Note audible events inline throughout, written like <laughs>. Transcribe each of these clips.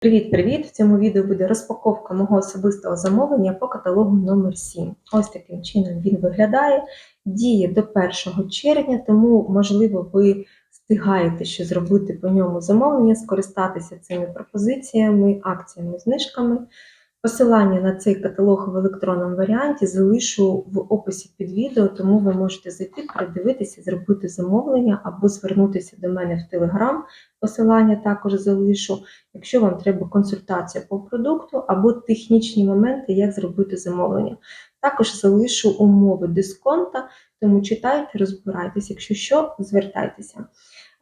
Привіт-привіт! В цьому відео буде розпаковка мого особистого замовлення по каталогу номер 7 Ось таким чином він виглядає. Діє до 1 червня, тому, можливо, ви встигаєте ще зробити по ньому замовлення, скористатися цими пропозиціями, акціями, знижками. Посилання на цей каталог в електронному варіанті залишу в описі під відео, тому ви можете зайти, передивитися, зробити замовлення або звернутися до мене в Телеграм. Посилання також залишу, якщо вам треба консультація по продукту або технічні моменти, як зробити замовлення. Також залишу умови дисконта, тому читайте, розбирайтеся, якщо що, звертайтеся.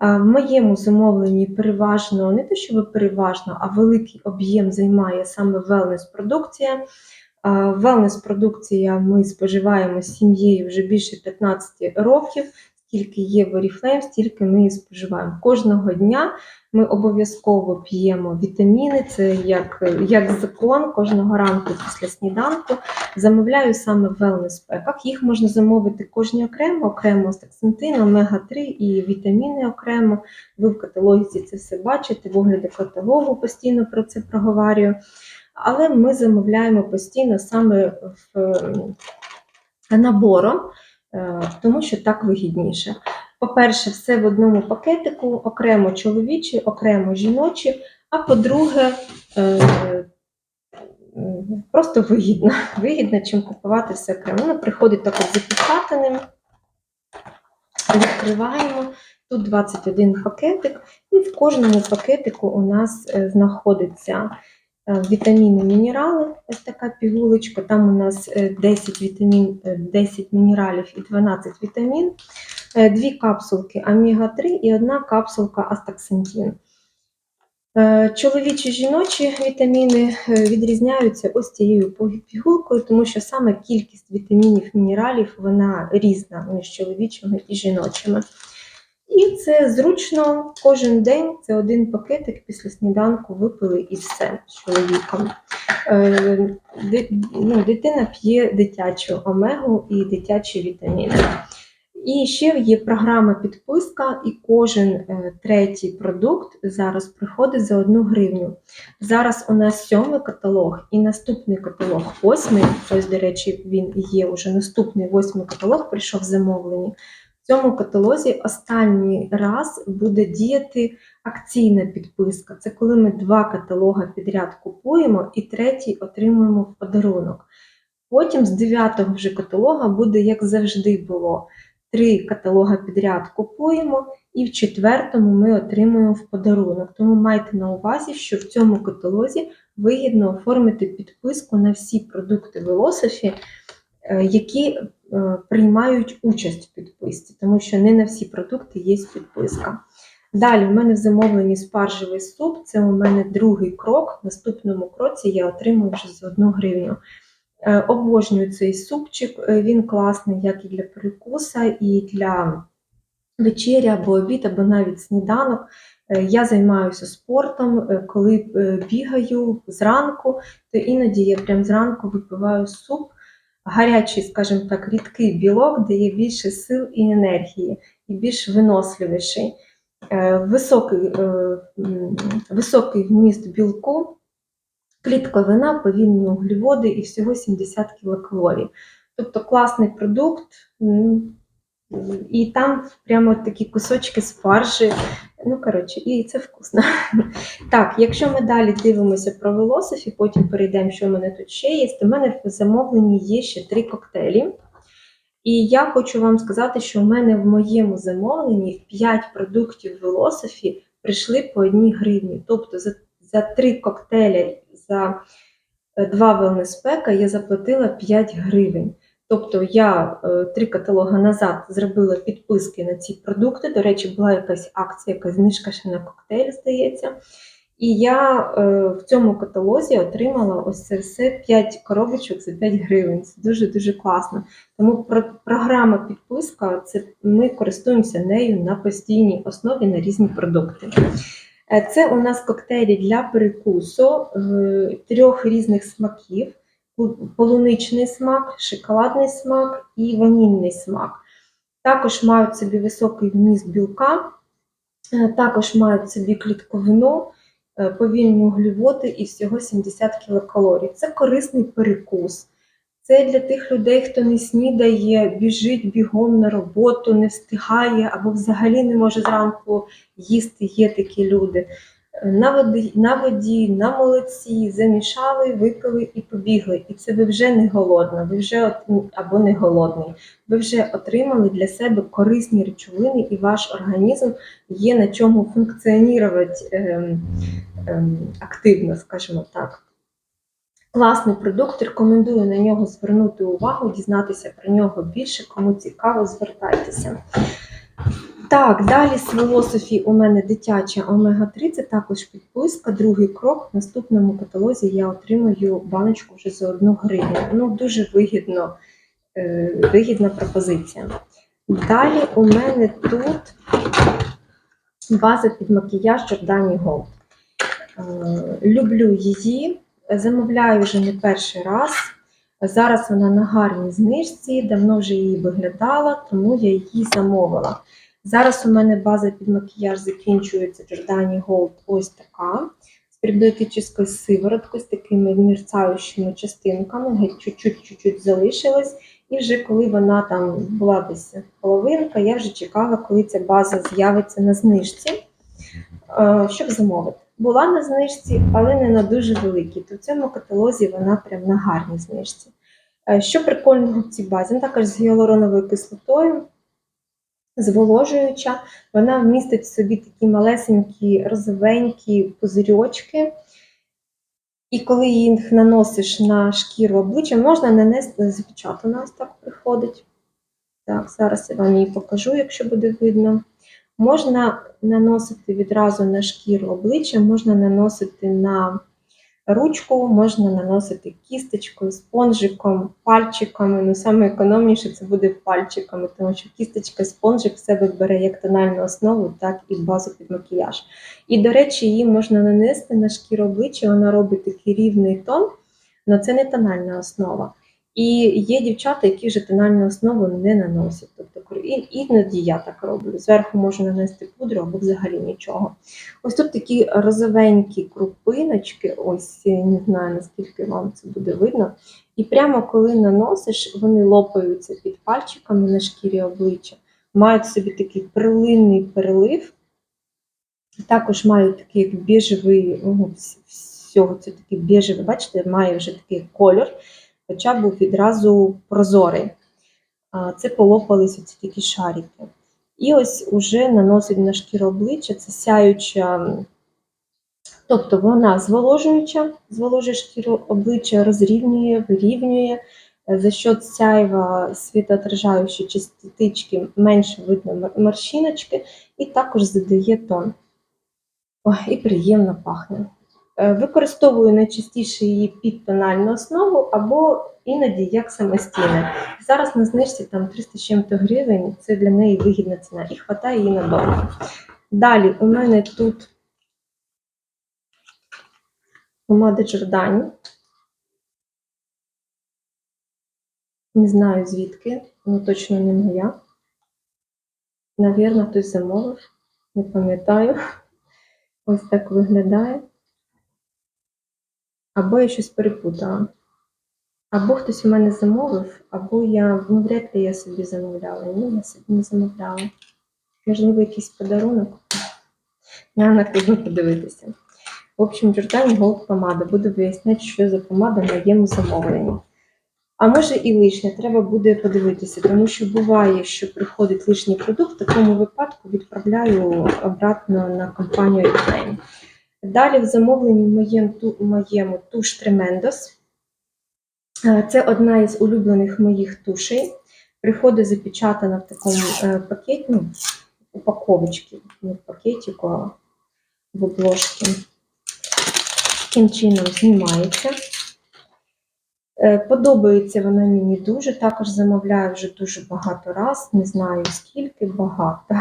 В моєму замовленні переважно, не те, що переважно, а великий об'єм займає саме велнес-продукція. Велнес-продукція ми споживаємо з сім'єю вже більше 15 років. Скільки є в Oriflame, стільки ми її споживаємо. Кожного дня ми обов'язково п'ємо вітаміни, це як як закон кожного ранку після сніданку. Замовляю саме в wellness пеках. Їх можна замовити кожні окремо, окремо стаксантин, омега-3 і вітаміни окремо. Ви в каталозі це все бачите, в огляді каталогу постійно про це проговорюю. Але ми замовляємо постійно саме в набором. Е, тому що так вигідніше. По-перше, все в одному пакетику, окремо чоловічі, окремо жіночі, а по-друге, е, просто вигідно, <laughs> вигідно, чим купувати все окремо. Воно приходить так от запікатаним, відкриваємо. Тут 21 пакетик, і в кожному пакетику у нас е, знаходиться вітаміни, мінерали, ось така пігулочка. Там у нас 10 е, вітамін, 10 е, мінералів і 12 вітамін, дві капсулки омега-3 і одна капсулка астаксантин. Чоловічі жіночі вітаміни відрізняються ось цією пігулкою, тому що саме кількість вітамінів, мінералів вона різна між чоловічими і жіночими. І це зручно кожен день це один пакетик після сніданку випили і все з чоловіком. Е, ну, Дитина п'є дитячу омегу і дитячі вітаміни. І ще є програма підписка, і кожен е, третій продукт зараз приходить за одну гривню. Зараз у нас сьомий каталог і наступний каталог восьмий. Ось, до речі, він є вже наступний восьмий каталог, прийшов в цьому каталозі останній раз буде діяти акційна підписка. Це коли ми два каталога підряд купуємо і третій отримуємо в подарунок. Потім з дев'ятого вже каталога буде, як завжди було. Три каталога підряд купуємо, і в четвертому ми отримуємо в подарунок. Тому майте на увазі, що в цьому каталозі вигідно оформити підписку на всі продукти Velocity, е, які приймають участь в підписці, тому що не на всі продукти є підписка. Далі, в мене в замовленні спаржевий суп, це у мене другий крок. В наступному кроці я отримую вже за 1 гривню. Е, обожнюю цей супчик, е, він класний як і для перекуса, і для вечері або обід, або навіть сніданок. Я займаюся спортом, коли бігаю зранку, то іноді я прям зранку випиваю суп гарячий, скажімо так, рідкий білок дає більше сил і енергії, і більш виносливіший. Е, високий е, високий вміст білку, клітковина, повільні углеводи і всього 70 кілокалорій. Тобто класний продукт, і там прямо такі кусочки спаржі. Ну, коротше, і це вкусно. <laughs> Так, якщо ми далі дивимося про велосифі, потім перейдемо, що в мене тут ще є, то в мене в замовленні є ще три коктейлі. І я хочу вам сказати, що в мене в моєму замовленні 5 продуктів велосифі прийшли по 1 гривні. Тобто за за 3 коктейлі за 2 велнеспека я заплатила 5 гривень. Тобто я е, три каталоги назад зробила підписки на ці продукти. До речі, була якась акція, якась знижка ще на коктейль, здається. І я е, в цьому каталозі отримала ось це все 5 коробочок за 5 гривень. Це дуже-дуже класно. Тому програма підписка це ми користуємося нею на постійній основі на різні продукти. Е, це у нас коктейлі для перекусу трьох різних смаків полуничний смак, шоколадний смак і ванільний смак. Також мають собі високий вміст білка, е, також мають собі клітковину, е, повільні вуглеводи і всього 70 кілокалорій. Це корисний перекус. Це для тих людей, хто не снідає, біжить бігом на роботу, не встигає або взагалі не може зранку їсти. Є такі люди. На воді, на воді, на молоці, замішали, випили і побігли. І це ви вже не голодна, ви вже от- або не голодний. Ви вже отримали для себе корисні речовини, і ваш організм є на чому функціонувати ем, ем, активно, скажімо так. Класний продукт, рекомендую на нього звернути увагу, дізнатися про нього більше. Кому цікаво, звертайтеся. Так, далі з філософії у мене дитяча омега-3, це також підписка. Другий крок. В наступному каталозі я отримую баночку вже за одну гривню. Ну, дуже вигідно, е, вигідна пропозиція. Далі у мене тут база під макіяж Giordani Gold. Е, Люблю її, замовляю вже не перший раз. Зараз вона на гарній знижці, давно вже її виглядала, тому я її замовила. Зараз у мене база під макіяж закінчується Giordani Gold ось така. З періодичною сивороткою, з такими мерцаючими частинками, чуть-чуть залишилось. І вже коли вона там була десь половинка, я вже чекала, коли ця база з'явиться на знижці, е, щоб замовити. Була на знижці, але не на дуже великій. То в цьому каталозі вона прям на гарній знижці. Е, Що прикольного в цій базі? Вона також з гіалуроновою кислотою, зволожуюча. Вона вмістить в собі такі малесенькі розовенькі пузирьочки. І коли їх наносиш на шкіру обличчя, можна нанести запечатана, ось так приходить. Так, зараз я вам її покажу, якщо буде видно. Можна наносити відразу на шкіру обличчя, можна наносити на ручку, можна наносити кісточкою, спонжиком, пальчиками. Ну, саме економніше це буде пальчиками, тому що кісточка спонжик в себе бере як тональну основу, так і базу під макіяж. І, до речі, її можна нанести на шкіру обличчя, вона робить такий рівний тон, але це не тональна основа. І є дівчата, які вже тональну основу не наносять. Тобто іноді я так роблю. Зверху можу нанести пудру або взагалі нічого. Ось тут такі розовенькі крупиночки, ось не знаю наскільки вам це буде видно. І прямо коли наносиш, вони лопаються під пальчиками на шкірі обличчя, мають собі такий перлинний перелив. Також мають такий як біжевий, ну, всього це такий біжевий, бачите, має вже такий кольор, хоча був відразу прозорий. Це полопались оці такі шарики. І ось уже наносить на шкіру обличчя, це сяюча, тобто вона зволожуюча, зволожує шкіру обличчя, розрівнює, вирівнює. За счет сяйва світоотражаючої частички менше видно морщиночки, і також задає тон. Ой, і приємно пахне. Е, Використовую найчастіше її під тональну основу або іноді як самостійне. Зараз на знижці там 300 з чим-то гривень, це для неї вигідна ціна і хватає її надовго. Далі у мене тут помада Джордані. Не знаю звідки, але точно не моя. Навірно, хтось замовив, не пам'ятаю. Ось так виглядає. Або я щось перепутала. Або хтось у мене замовив, або я, ну, вряд ли я собі замовляла. Ні, я собі не замовляла. Можливо, якийсь подарунок. Я накладно подивитися. В общем, Giordani Gold помада. Буду виясняти, що за помада в моєму замовленні. А може і лишнє, треба буде подивитися, тому що буває, що приходить лишній продукт, в такому випадку відправляю обратно на компанію Oriflame. Далі в замовленні моєму, ту- моєму туш Tremendous. Е, Це одна із улюблених моїх тушей. Приходить запечатана в такому е, пакеті, ну, упаковочці, не в пакетику, а в обложці. Таким чином знімається. Е, Подобається вона мені дуже. Також замовляю вже дуже багато раз, не знаю скільки, багато.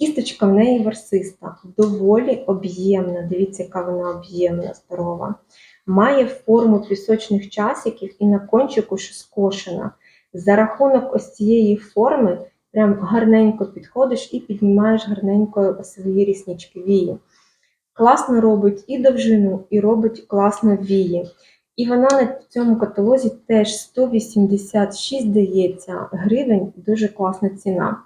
Кісточка в неї ворсиста, доволі об'ємна. Дивіться, яка вона об'ємна, здорова. Має форму пісочних часиків і на кончику ще скошена. За рахунок ось цієї форми прям гарненько підходиш і піднімаєш гарненько свої ріснички вії. класно робить і довжину, і робить класно вії. І вона на цьому каталозі теж 186, здається, гривень, дуже класна ціна.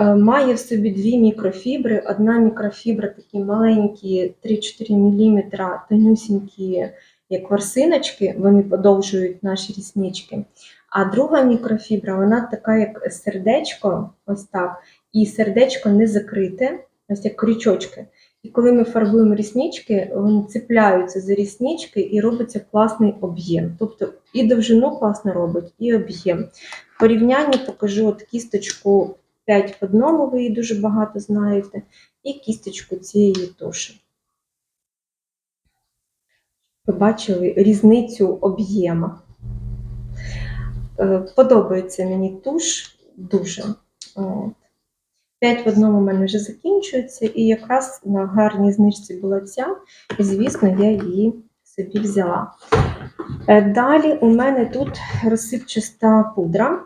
Е, Має в собі дві мікрофібри. Одна мікрофібра такі маленькі, 3-4 мм, тонюсінькі, як ворсиночки, вони подовжують наші ріснички. А друга мікрофібра, вона така, як сердечко, ось так, і сердечко не закрите, ось як крючочки. І коли ми фарбуємо ріснички, вони цепляються за ріснички і робиться класний об'єм. Тобто і довжину класно робить, і об'єм. В порівнянні покажу от кісточку 5 в одному, ви її дуже багато знаєте, і кісточку цієї туші. Ви бачили різницю об'єму. Е, Подобається мені туш дуже. 5 в одному в мене вже закінчується, і якраз на гарній знижці була ця, і, звісно, я її собі взяла. Е, Далі у мене тут розсипчаста пудра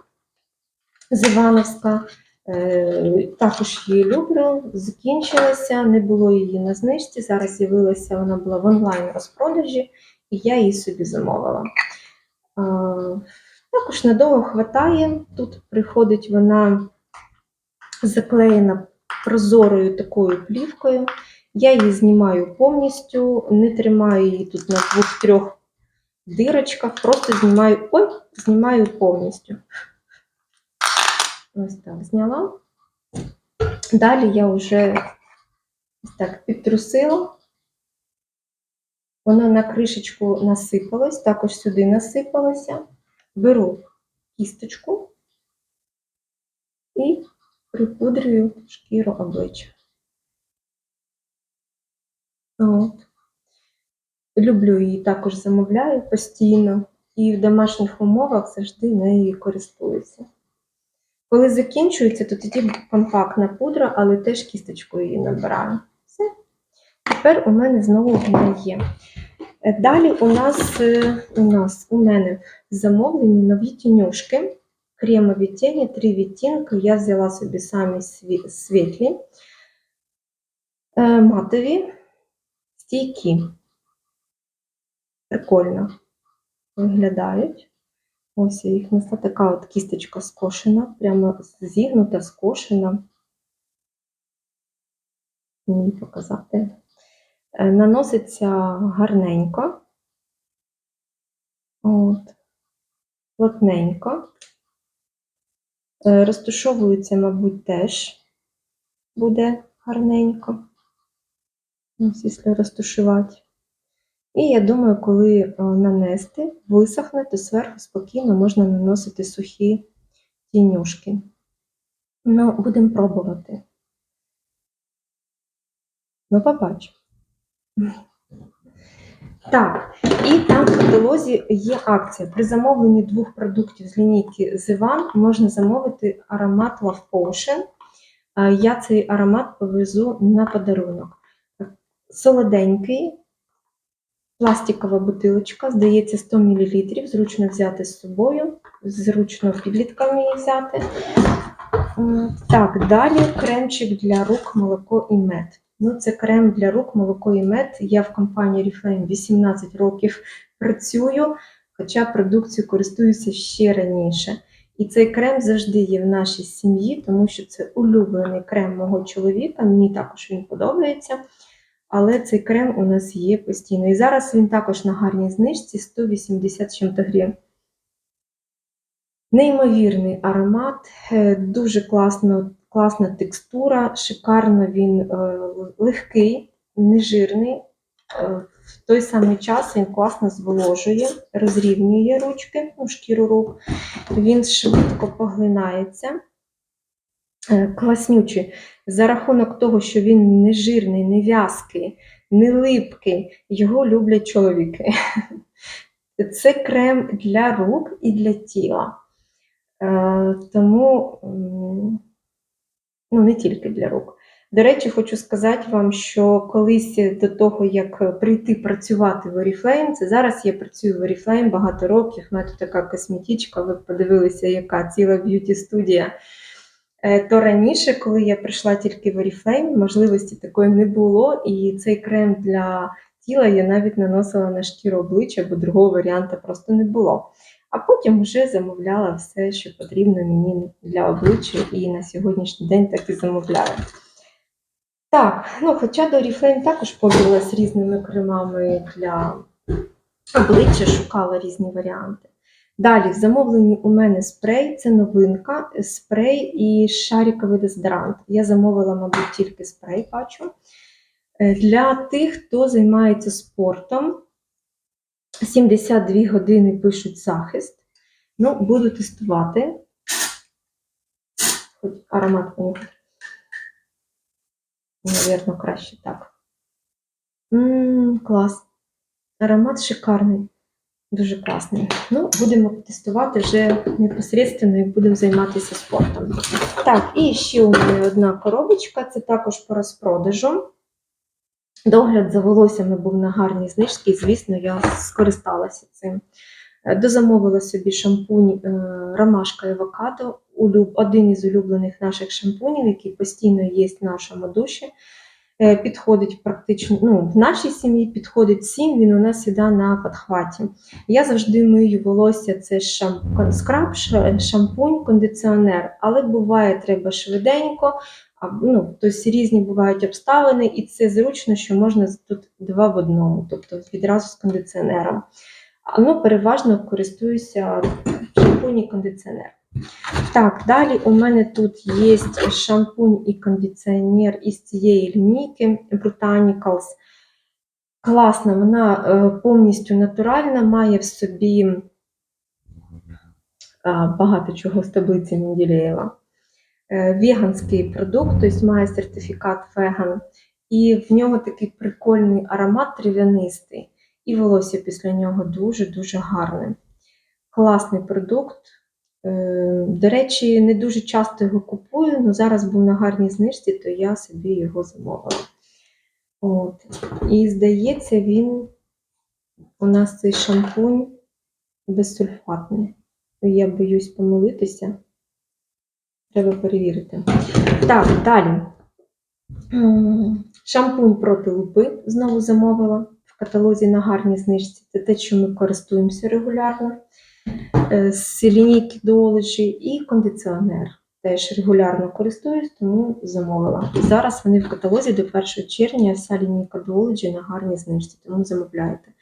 з Івановська. Е, Також її люблю, закінчилася, не було її на знижці. Зараз з'явилася, вона була в онлайн розпродажі, і я її собі замовила. Е, Також надовго хватає. Тут приходить вона заклеєна прозорою такою плівкою. Я її знімаю повністю, не тримаю її тут на двох-трьох дирочках, просто знімаю, ой, знімаю повністю. Ось так зняла. Далі я вже ось так підтрусила. Воно на кришечку насипалось, також сюди насипалося. Беру кісточку і припудрюю шкіру обличчя. От. Люблю її також замовляю постійно і в домашніх умовах завжди нею користуюся. Коли закінчується, то тоді компактна пудра, але теж кісточкою її набираю. Все. Тепер у мене знову вона є. Е, Далі у нас, е, у нас у мене замовлені нові тінюшки. Кремові тіні, три відтінки. Я взяла собі самі світлі, е, матові, стійкі. Прикольно виглядають. Ось їх несла така от кісточка скошена, прямо зігнута, скошена. Мені показати. Е, Наноситься гарненько. От. Плотненько. Е, Розташовується, мабуть, теж буде гарненько. Ось, якщо розташувати. І я думаю, коли е, нанести, висохне, то зверху спокійно можна наносити сухі тінюшки. Ну, будемо пробувати. Ну, побачу. Так, і там в каталозі є акція. При замовленні двох продуктів з лінійки Zivan можна замовити аромат Love Potion. Е, Я цей аромат повезу на подарунок. Солоденький, пластикова бутилочка, здається, 100 мл. Зручно взяти з собою, зручно підліткам її взяти. Так, далі кремчик для рук, молоко і мед. Ну, це крем для рук, молоко і мед. Я в компанії Oriflame 18 років працюю, хоча продукцією користуюся ще раніше. І цей крем завжди є в нашій сім'ї, тому що це улюблений крем мого чоловіка. Мені також він подобається. Але цей крем у нас є постійно. І зараз він також на гарній знижці 180 з чим-то гривень. Неймовірний аромат, е, дуже класно, класна текстура, шикарно він е, легкий, нежирний. Е, В той самий час він класно зволожує, розрівнює ручки, ну, шкіру рук. Він швидко поглинається. Е, Класнючий. За рахунок того, що він не жирний, не в'язкий, не липкий, його люблять чоловіки. <laughs> Це крем для рук і для тіла. Е, Тому ну, не тільки для рук. До речі, хочу сказати вам, що колись до того, як прийти працювати в Oriflame, це зараз я працюю в Oriflame багато років, в мене тут така косметичка, ви подивилися, яка ціла б'юті студія. Е, То раніше, коли я прийшла тільки в Oriflame, можливості такої не було, і цей крем для тіла я навіть наносила на шкіру обличчя, бо другого варіанту просто не було. А потім вже замовляла все, що потрібно мені для обличчя, і на сьогоднішній день так і замовляю. Так, ну хоча до Oriflame також пользувалась різними кремами для обличчя, шукала різні варіанти. Далі, в замовленні у мене спрей, це новинка, спрей і шариковий дезодорант. Я замовила, мабуть, тільки спрей бачу. Е, Для тих, хто займається спортом, 72 години пишуть захист. Ну, буду тестувати. Хоч аромат. Навірно, краще так. М, клас. Аромат шикарний. Дуже класний. Ну, будемо тестувати вже непосередньо, як будемо займатися спортом. Так, і ще у мене одна коробочка, це також по розпродажу. Догляд за волоссями був на гарній знижці, і, звісно, я скористалася цим. Е, Дозамовила собі шампунь е, Ромашка улюб- один із улюблених наших шампунів, який постійно є в нашому душі. Е, Підходить практично ну, в нашій сім'ї підходить всім, він у нас іде на підхваті. Я завжди мию волосся, це скраб, шампунь, кондиціонер, але буває треба швиденько, ну, тобто різні бувають обставини, і це зручно, що можна тут два в одному, тобто відразу з кондиціонером. Ну, переважно користуюся шампунь і кондиціонер. Так, далі у мене тут є шампунь і кондиціонер із цієї лінійки Botanicals. Класна, вона е, повністю натуральна, має в собі е, багато чого з таблиці Менделєєва. Е, Веганський продукт, тобто має сертифікат веган, і в нього такий прикольний аромат трав'янистий, і волосся після нього дуже-дуже гарне. Класний продукт. Е, До речі, не дуже часто його купую, але зараз був на гарній знижці, то я собі його замовила. От. І здається, він у нас цей шампунь безсульфатний. Я боюсь помилитися. Треба перевірити. Так, далі. Шампунь проти лупи знову замовила в каталозі на гарній знижці. Це те, що ми користуємося регулярно. З лінійки Duology і кондиціонер. Теж регулярно користуюсь, тому замовила. Зараз вони в каталозі до 1 червня вся лінійка Duology на гарній знижці, тому замовляйте.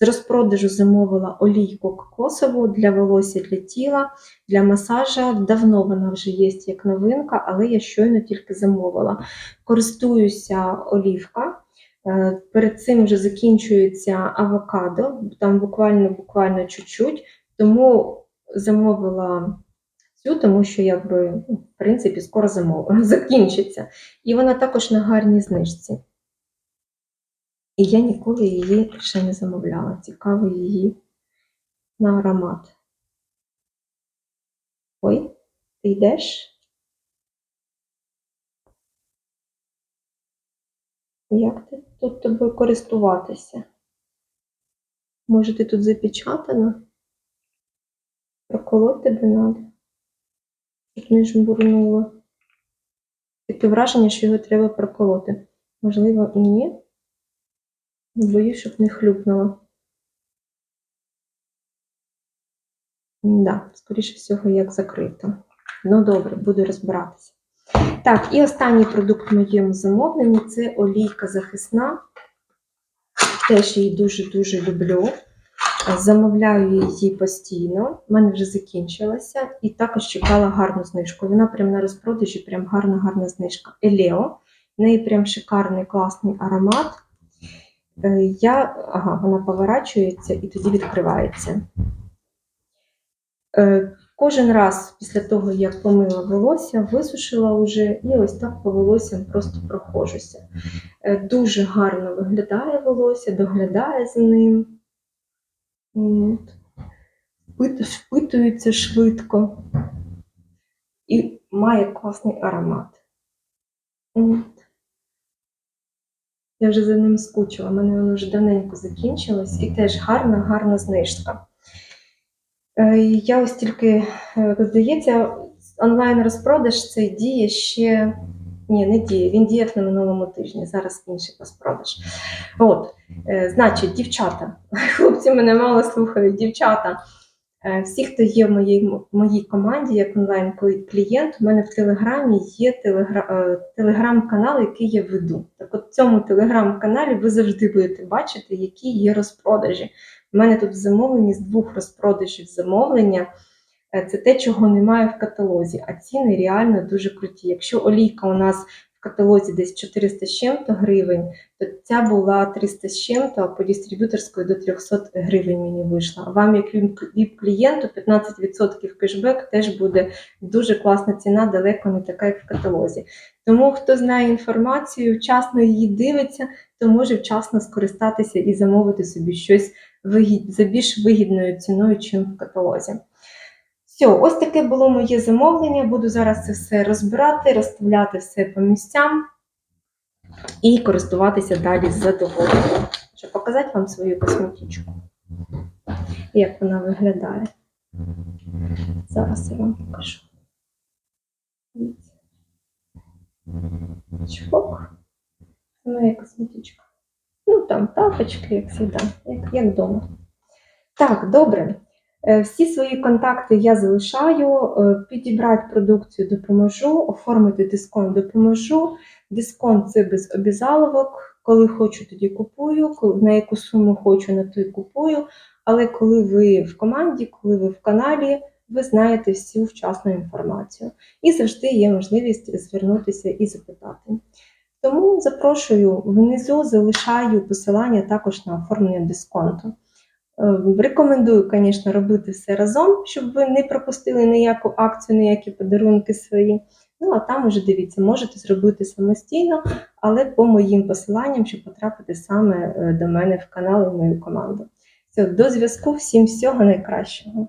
З розпродажу замовила олійку кокосову для волосся, для тіла, для масажа. Давно вона вже є як новинка, але я щойно тільки замовила. Користуюся олівка. Е, Перед цим вже закінчується авокадо, там буквально буквально чуть-чуть, тому замовила цю, тому що якби, ну, в принципі, скоро замов... <laughs> закінчиться. І вона також на гарній знижці. І я ніколи її ще не замовляла. Цікаво її на аромат. Ой, ти йдеш? Як ти тут тобою користуватися? Може, ти тут запечатана? Проколоть тебе треба, щоб не жбурнуло. Таке враження, що його треба проколоти. Можливо, і ні. Боюсь, щоб не хлюпнуло. Да, скоріше всього, як закрито. Ну, добре, буду розбиратися. Так, і останній продукт в моєму замовленні це олійка захисна. Теж її дуже-дуже люблю. Замовляю її постійно. У мене вже закінчилася. І також чекала гарну знижку. Вона прямо на розпродажі, прям гарна-гарна знижка. Елео. В неї прям шикарний класний аромат. Е, Я, ага, вона поворачується і тоді відкривається. Е, Кожен раз після того, як помила волосся, висушила вже і ось так по волоссям просто проходжуся. Е, Дуже гарно виглядає волосся, доглядає за ним. Впитується швидко і має класний аромат. Я вже за ним скучила, в мене воно вже давненько закінчилось, і теж гарна, гарна знижка. Е, Я ось тільки, е, здається, онлайн-розпродаж це діє ще. Ні, не діє. Він діяв на минулому тижні. Зараз інший розпродаж. От, е, значить, дівчата, <laughs> хлопці мене мало слухають, дівчата. Е, Всі, хто є в моїй, в моїй команді як онлайн-клієнт, у мене в Телеграмі є телегра, е, телеграм-канал, який я веду. Так от в цьому телеграм-каналі ви завжди будете бачити, які є розпродажі. У мене тут в замовленні з двох розпродажів замовлення. Е, Це те, чого немає в каталозі, а ціни реально дуже круті. Якщо олійка у нас в каталозі десь 400 з чим-то гривень, то ця була 300 з чим-то, а по дистриб'юторської до 300 гривень мені вийшла. А вам, як віп-клієнту, 15% кешбек теж буде дуже класна ціна, далеко не така, як в каталозі. Тому хто знає інформацію, вчасно її дивиться, то може вчасно скористатися і замовити собі щось за більш вигідною ціною, чим в каталозі. Все, ось таке було моє замовлення. Буду зараз це все розбирати, розставляти все по місцям і користуватися далі з задоволенням. Щоб показати вам свою косметичку, як вона виглядає. Зараз я вам покажу. Чпок. Це моя косметичка. Ну, там тапочки, як завжди, як вдома. Так, добре. Е, Всі свої контакти я залишаю. е, Підібрати продукцію допоможу, оформити дисконт допоможу. Дисконт це без обізаловок. Коли хочу, тоді купую. На яку суму хочу, на ту й купую. Але коли ви в команді, коли ви в каналі, ви знаєте всю вчасну інформацію. І завжди є можливість звернутися і запитати. Тому запрошую внизу, залишаю посилання також на оформлення дисконту. Е, Рекомендую, звісно, робити все разом, щоб ви не пропустили ніяку акцію, ніякі подарунки свої. Ну, а там уже дивіться, можете зробити самостійно, але по моїм посиланням, щоб потрапити саме е, до мене в канал і в мою команду. Все, до зв'язку, всім всього найкращого.